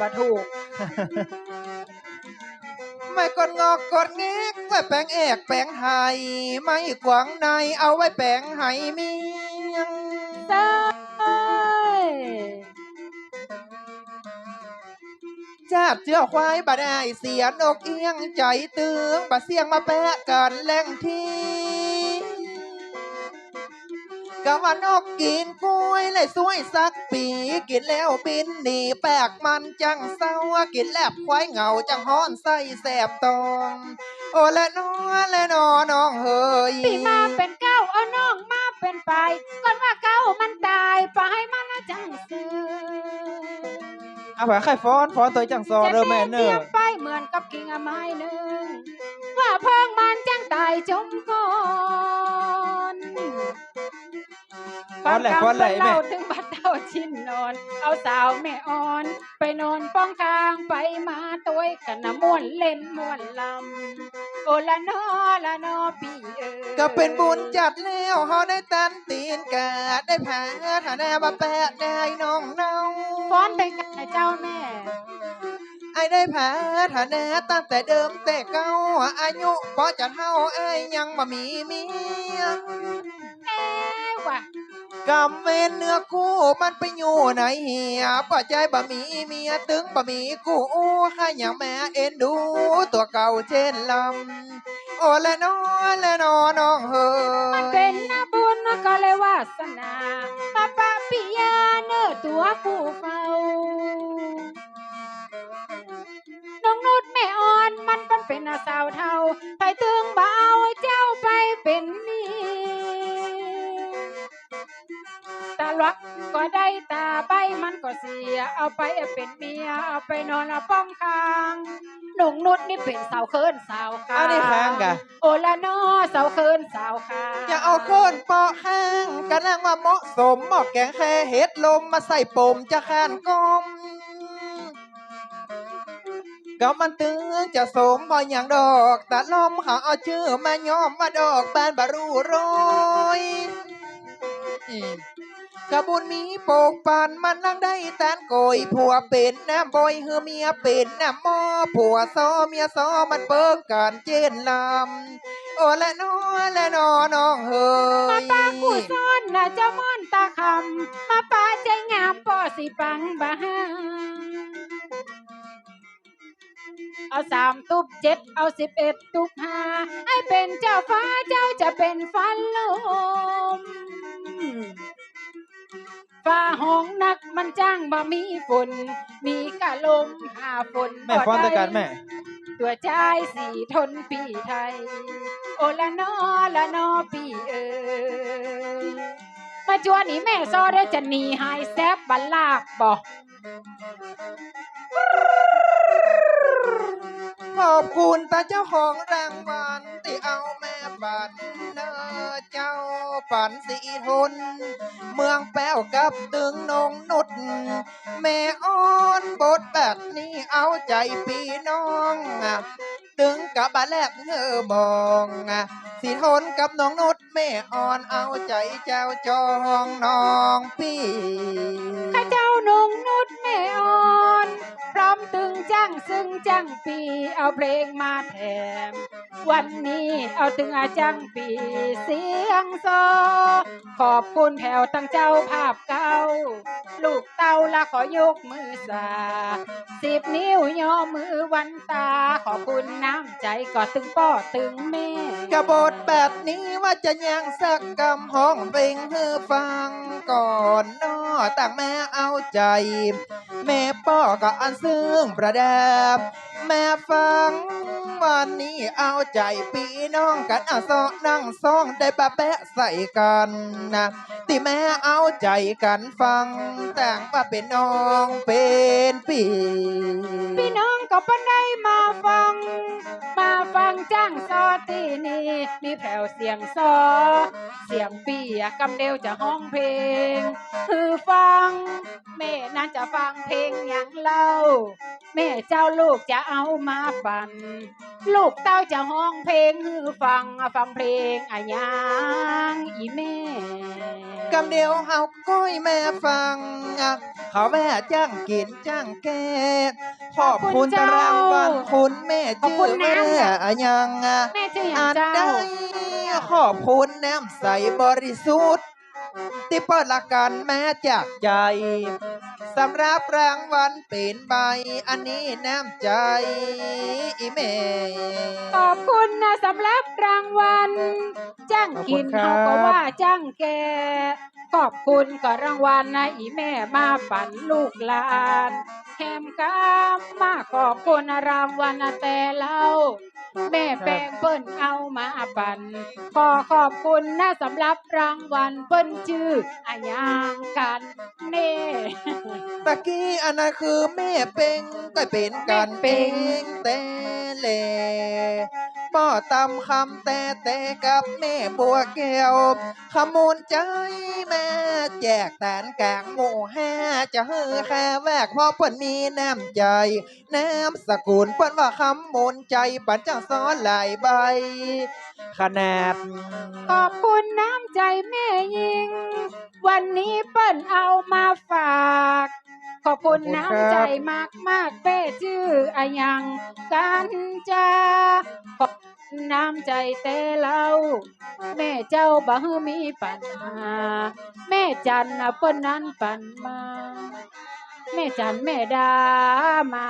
บ่ถูก ไม่กดงอกกดงิกไว้แปลงเอกแปลงไทยไม่กวางในเอาไว้แปลงไหเมียงเซ้ยจาดเจือควายบาได้เสียนอกเอียงใจตึงบาเสียงมาแปะกันแรงที่ กะว่านกกินกล้วยเลยสวยสักปี กินแล้วบินหนีแปลกมันจังเศร้ากินแลบควายเหงาจังฮ้อนไส้แสบตองโอ้และน้อและนอน้องเฮยปีมาเป็นเก้าเอาน้องมาเป็นไปก่อนว่าเก้ามันตายไปมันละจังซื้อเอาไปไข่ฟ้อนฟ้อนตัวจังซอเดอแมนเนอเตรียร์มไปเหมือนกับกิ่งไม้หนึ่งว่าเพิ่งมันจังตายจมก่อน ฟ้อนแหละฟ้อนแหละไอ้แม่เล่าถึงบัดเต้าชินนอน เอาสาวแม่อ่อน ไปนอนป้องคางไปมาตัวกันนะม่วนเล่นม่วนลำโอละนอละนอพี่เอ๋ยก็เป็นบุญจัดแล้วเฮาได้ตันตีนกาได้แผลฐานะมาแปะได้น้องเนาฟ้อนไปกับเจ้าแม่ไอ้ได้แผลฐานะตั้งแต่เดิมแต่เก้าอายุพอจะเท่าไอ้ยังมามีเมียเอ้ว่ะ กำเวนเนื้อคู่มันไปอยู่ไหนเหียป่อใจบะมีเมียตึงบะมีกูให้อย่างแม่เอ็นดูตัวเก่าเช่นลำโอ้และน้อและน้อน้องเฮมันเป็นนาบุญก็เลยวาสนาป้าป้าปิยาเนอตัวผู้เฝ้าน้องนุชแม่อ่อนมันเป็นเป็นอาสาวเทาไปต กก็ได้ตาใบมันก็เสีย เอาไปเป็นเมีย เอาไปนอนเอาป้องคางน้องนุชนี่เป็นสาวเคินสาวคาอันนี้ค้างกะ โอละนอสาวเคินสาวคาอย่าเอาโคนปอห้างกันนั่งว่าเหมาะสมหมอกแกงแค่เห็ดลมมาใส่ปมจะขานกลมก็มันตึงจะสมพออย่างดอกแต่ลมหาเอาชื่อมาย้อมมาดอกบานบารูโรยอืมกระบุญมี โปกปันมันนั่งได้แตนโกยผัวเป็นน้ำบอยเฮือเมียเป็นน้ำมอผัวซอเมียซอมันเบิ่งกันเจนลำโอ้และน้อและน้อน้องเฮยมาปากูซ่อนนะเจ้าม่อนตาคำมาปาใจงามปอสิปังบาฮาเอาสามตุบเจ็ดเอาสิบเอ็ดตุบห้าให้เป็นเจ้าฟ้าเจ้าจะเป็นฟันล ฟ้าห้องนักมันจ้างบ่มีฝน มีกะลมหาฝนแม่ฟ้อนตะการแม่ ตัวใจายสีทนปีไทย โอละนอละนอปีเอ๋ยมาจวนนี่แม่ซอได้จะหนีหายแซบบัลลาบบ อกขอบคุณตาเจ้าของรางวัลที่เอาแม่ปันเนอเจ้าปันสีทน เมืองแป้วกับตึงนงนุดแม่อ้อนบทแบบนี้เอาใจพี่น้องอะตึงกับบาแลกเงอบองอะสีทนกับน้องนุดแม่อ่อนเอาใจเจ้าจองน้องพี่ข้าเจ้า ตึงจังซึ่งจังปีเอาเพลงมาแถม วันนี้เอาตึงอาจังปีเสียงโซขอบคุณแถวตั้งเจ้าภาพเก่า ลูกเต้าละขอยกมือสาสิบนิ้วย่อมือวันตา ขอบคุณน้ำใจก็ตึงป้อตึงแม่กระบทแบบนี้ว่าจะยังสักกำห้องเพลงให้ฟังก่อนนอต่างแม่เอาใจ แม่ป้อก็อันซึ่งประดับ แม่ฟัง วันนี้เอาใจพี่น้องกันเอาซอนั่งซองได้ปะแปะใส่กันนะที่แม่เอาใจกันฟัง แต่งว่าเป็นน้องเป็นพี่พี่น้องก็ปันได้มาฟัง มาฟังจ้างซอตีนี่มีแผ่วเสียงซอ เสียงปีอะกำเดียวจะห้องเพลง คือฟัง แม่นั้นจะฟังเพลงอย่างเล่า แม่เจ้าลูกจะเอามาฝัน ลูกเต้าจะห้องเพลงฮือฟังฟังเพลงอะหยังอีแม่กำเดียวเฮาก้อยแม่ฟังอะเขาแม่จ้างกินจ้างแกขอบคุณตารางวัลคุณแม่ชื่อแม่อะยังอะแม่ชื่ออย่าอ่างนเจ้าได้ขอบคุณน้ำใสบริสุทธิ์ที่เปิดละกันแม้จากใจ สำหรับรางวัลเป็นใบ อันนี้น้ำใจอีเมขอบคุณนะสำหรับรางวัลจ้างกินเขาก็ว่าจ้างแก ขอบคุณก็รางวัลนะอีแม่มาฝันลูกหลานแถมกามมาขอบคุณรางวัลนะแต่เล่า แม่แปลงเปิ้นเอามาปันขอขอบคุณนะสำหรับรางวัลเปิ้นชื่ออายางกันเน่ตะกี้อันนั้นคือแม่เป็งก็เป็นกันเป็งแต่แล ป้อตำคำแต่แต่กับแม่บัวแก้วขมูลใจแม่แจกแตนกลางหมู่ห้าจะเฮือแค่แวกเพราะเปิ้นมีน้ำใจน้ำสกุลเปิ้นว่าคำมูลใจปันจังซ้อนหลายใบขนาดขอบคุณน้ำใจแม่ยิง วันนี้เปิ้นเอามาฝากขอบคุณน้ำใจมากมากๆเป้ชื่ออะหยังกันจ้าขอบคุณ น้ำใจแต่เราแม่เจ้าบ่มีปัญหาแม่จันน่ะเปิ้นนั้นปันมา แม่จันแม่ดามา